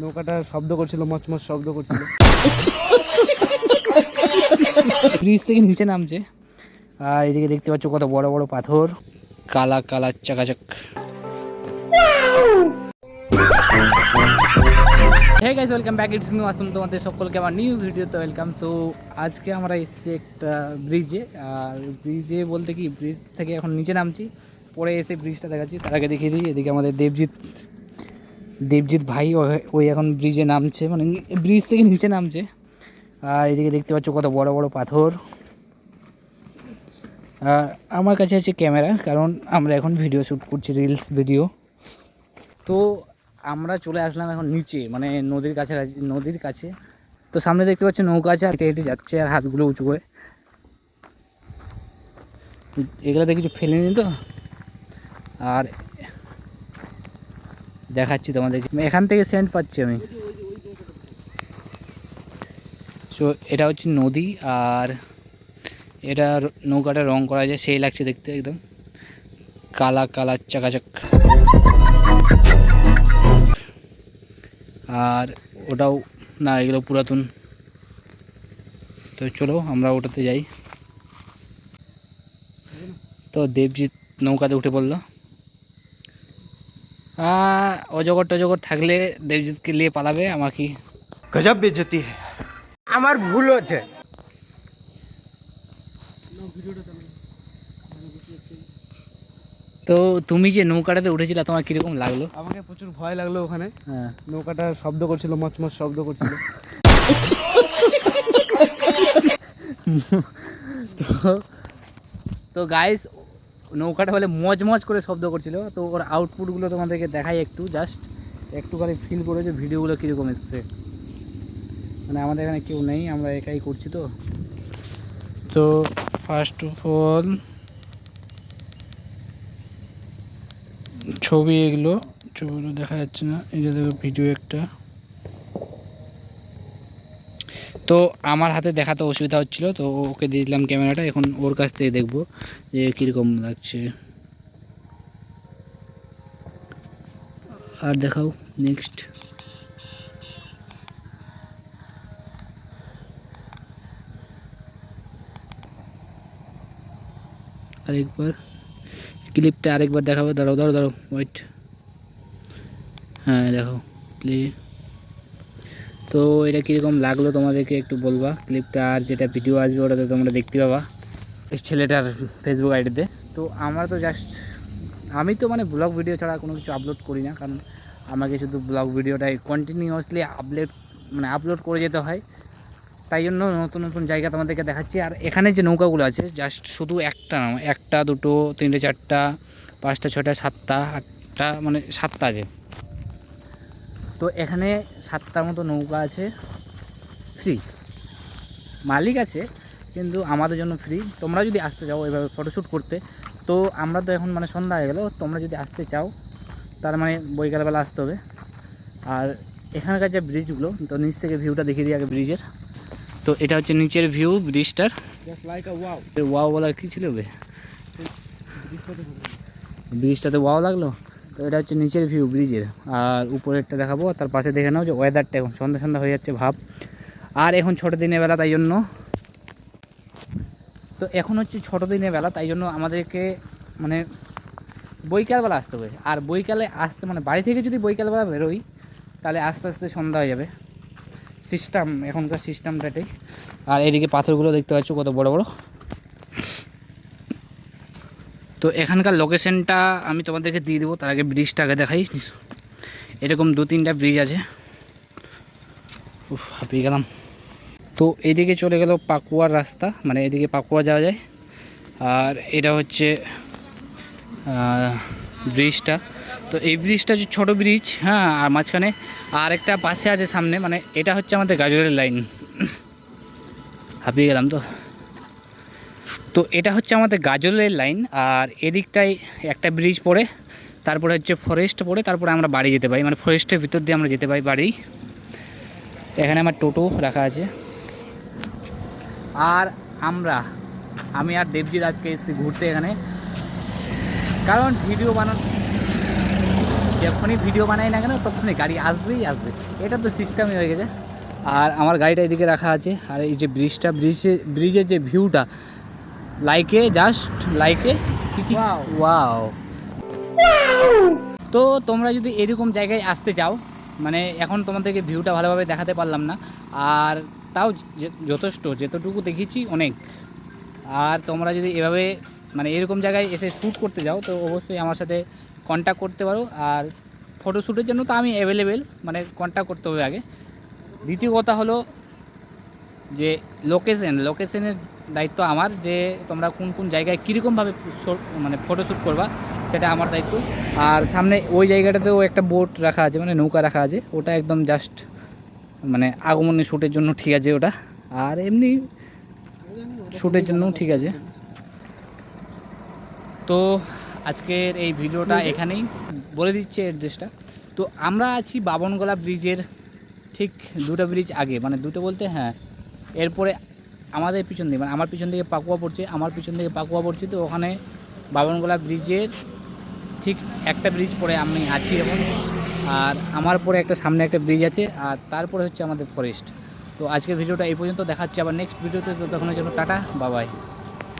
নৌকাটা শব্দ করছিল, মচমচ শব্দ করছিল। ব্রিজ থেকে নিচে নামছে। আর এদিকে দেখতে পাচ্ছ কত বড় বড় পাথর। কালা কালা, চাকাচাক। Hey guys welcome back it's me আসুন তোমাদের সকলকে আমার নিউ ভিডিওতে ওয়েলকাম তো আজকে আমরা এসেছি একটা ব্রিজে আর ব্রিজে বলতে কি ব্রিজ থেকে এখন নিচে নামছি। পরে এসে ব্রিজটা দেখাচ্ছি। তার আগে দেখিয়ে দিই, এদিকে আমাদের দেবজিৎ দেবজিৎ ভাই ওই এখন ব্রিজে নামছে মানে ব্রিজ থেকে নিচে নামছে। আর এদিকে দেখতে পাচ্ছ কত বড় বড় পাথর। আর আমার কাছে আছে ক্যামেরা, কারণ আমরা এখন ভিডিও শ্যুট করছি রিলস ভিডিও তো আমরা চলে আসলাম এখন নিচে মানে নদীর কাছাকাছি, নদীর কাছে। তো সামনে দেখতে পাচ্ছি নৌকা আছে হেঁটে হেঁটে যাচ্ছে আর হাতগুলো উঁচু করে। এগুলোতে কিছু ফেলেনি তো? আর দেখাচ্ছি তোমাদের এখান থেকে সেন্ট পাচ্ছি আমি। সো এটা হচ্ছে নদী আর এটা নৌকাটা রং করা যায় সেই লাগছে দেখতে একদম। কালা কালা, চাকাচাক। আর ওটাও, না, এগুলো পুরাতন। তো চলো, আমরা ওটাতে যাই। তো দেবজিৎ নৌকাতে উঠে পড়ল। অজগর টজগর থাকলে দেবজিৎকে নিয়ে পালাবে আমার কি? গজব বেজতি है আমার ভুল হচ্ছে। তো তুমি যে নৌকাটাতে উঠেছিলে তোমার কীরকম লাগল? আমাকে প্রচুর ভয় লাগল ওখানে। হ্যাঁ। নৌকাটা শব্দ করছিল মচমচ শব্দ করছিল। তো তো গাইস নৌকাটা মজ মজ করে শব্দ করছিল। তো ওর আউটপুটগুলো তোমাদেরকে দেখাই একটু জাস্ট একটু খালি ফিল করে যে ভিডিওগুলো কীরকম এসছে। মানে আমাদের এখানে কেউ নেই, আমরা একাই করছি তো। তো ফার্স্ট অফ অল ছবি এগুলো, ছবিগুলো দেখা যাচ্ছে না। এই যে দেখো ভিডিও একটা। তো আমার হাতে দেখাতে অসুবিধা হচ্ছিল, তো ওকে দিয়ে দিলাম ক্যামেরাটা, এখন ওর কাছ থেকে দেখব যে কীরকম লাগছে। আর দেখাও নেক্সট আরেকবার। ক্লিপটা আরেকবার দেখাবো, দাঁড়াও দাঁড়াও দাঁড়াও ওয়েট হ্যাঁ দেখো প্লে তো এটা কীরকম লাগল তোমাদেরকে একটু বলবা? ক্লিপটা আর যেটা ভিডিও আসবে ওটাতে তোমরা দেখতে পাবা। এই ছেলেটার ফেসবুক আইডিতে তো। আমরা তো জাস্ট আমি তো মানে ব্লগ ভিডিও ছাড়া কোনো কিছু আপলোড করি না কারণ আমাকে শুধু ব্লগ ভিডিওটাই কন্টিনিউয়াসলি আপলোড মানে আপলোড করে যেতে হয়। তাই জন্য নতুন নতুন জায়গা তোমাদেরকে দেখাচ্ছি। আর এখানে যে নৌকাগুলো আছে জাস্ট শুধু একটা না একটা দুটো তিনটে চারটা পাঁচটা ছটা সাতটা আটটা মানে সাতটা আছে। তো এখানে সাতটার মতো নৌকা আছে ফ্রি মালিক আছে কিন্তু আমাদের জন্য ফ্রি তোমরা যদি আসতে চাও এভাবে ফটোশ্যুট করতে তো আমরা তো এখন মানে সন্ধ্যা হয়ে গেল তোমরা যদি আসতে চাও তার মানে বৈকালবেলা আসতে হবে। আর এখানকার যে ব্রিজগুলো তো নিচ থেকে ভিউটা দেখিয়ে দিই আগে ব্রিজের তো এটা হচ্ছে নিচের ভিউ ব্রিজটার just like a wow wow বলার কী ছিল বে? ব্রিজটাতে ওয়াও লাগল? তো এটা হচ্ছে নিচের ভিউ ব্রিজের আর উপরেরটা দেখাবো, তার পাশে দেখে নাও যে ওয়েদারটা এখন। সন্ধ্যা সন্ধ্যা হয়ে যাচ্ছে ভাব। আর এখন ছোটো দিনের বেলা, তাই জন্য। তো এখন হচ্ছে ছোটো দিনের বেলা, তাই জন্য আমাদেরকে মানে বৈকালবেলা আসতে হবে। আর বৈকালে আসতে মানে বাড়ি থেকে যদি বৈকালবেলা বেরোই, তাহলে আস্তে আস্তে সন্ধ্যা হয়ে যাবে। সিস্টেম এখনকার সিস্টেমটা এটাই আর এদিকে পাথরগুলো দেখতে পাচ্ছ, কত বড় বড়। তো এখানকার লোকেশনটা আমি তোমাদেরকে দিয়ে দেবো, তার আগে ব্রিজটা আগে দেখাই। এরকম দু তিনটা ব্রিজ আছে। হাঁপিয়ে গেলাম। তো এদিকে চলে গেল পাকুয়ার রাস্তা মানে এদিকে পাকুয়া যাওয়া যায়। আর এটা হচ্ছে ব্রিজটা তো এই ব্রিজটা হচ্ছে ছোটো ব্রিজ হ্যাঁ আর মাঝখানে আর একটা পাশে আছে সামনে মানে এটা হচ্ছে আমাদের গাজরের লাইন হাঁপিয়ে গেলাম তো। তো এটা হচ্ছে আমাদের গাজলের লাইন, আর এদিকটায় একটা ব্রিজ পড়ে, তারপরে হচ্ছে ফরেস্ট পড়ে, তারপরে আমরা বাড়ি যেতে পারি। মানে ফরেস্টের ভিতর দিয়ে আমরা যেতে পারি বাড়ি। এখানে আমার টোটো রাখা আছে। আর আমরা, আমি আর দেবজিৎ আজকে এসেছি ঘুরতে এখানে। কারণ ভিডিও বানানো, যখনই ভিডিও বানাই না কেন, তখনই গাড়ি আসবেই আসবে। এটা তো সিস্টেমই হয়ে গেছে। আর আমার গাড়িটা এদিকে রাখা আছে। আর এই যে ব্রিজটা ব্রিজে ব্রিজের যে ভিউটা লাইকে জাস্ট লাইকে ওয়াও তো তোমরা যদি এরকম জায়গায় আসতে চাও মানে এখন তোমাদেরকে ভিউটা ভালোভাবে দেখাতে পারলাম না আর তাও যথেষ্ট যতটুকু দেখেছি অনেক। আর তোমরা যদি এভাবে মানে এরকম জায়গায় এসে শ্যুট করতে যাও তো অবশ্যই আমার সাথে কন্ট্যাক্ট করতে পারো। আর ফটোশ্যুটের জন্য তো আমি অ্যাভেলেবেল মানে কন্ট্যাক্ট করতে হবে আগে। দ্বিতীয় কথা হলো যে লোকেশন লোকেশনের দায়িত্ব আমার যে তোমরা কোন কোন জায়গায় কীরকমভাবে মানে ফটোশ্যুট করবা সেটা আমার দায়িত্ব। আর সামনে ওই জায়গাটাতেও একটা বোট রাখা আছে মানে নৌকা রাখা আছে ওটা একদম জাস্ট মানে আগমনী শ্যুটের জন্য ঠিক আছে ওটা। আর এমনি শ্যুটের জন্যও ঠিক আছে। তো আজকের এই ভিডিওটা এখানেই বলে দিচ্ছে অ্যাড্রেসটা তো আমরা আছি বাবনগোলা ব্রিজের ঠিক দুটো ব্রিজ আগে মানে দুটো বলতে হ্যাঁ এরপরে আমাদের পিছন দিকে মানে আমার পিছন দিকে পাকুয়া পড়ছে, আমার পিছন দিকে পাকুয়া পড়ছে, তো ওখানে বাবনগোলা ব্রিজের ঠিক একটা ব্রিজ পরে আমি আছি এখন। আর আমার পরে একটা সামনে একটা ব্রিজ আছে, আর তারপরে হচ্ছে আমাদের ফরেস্ট তো আজকের ভিডিওটা এই পর্যন্ত, দেখাচ্ছি আবার নেক্সট ভিডিওতে তো তখন জন্য টাটা বাবাই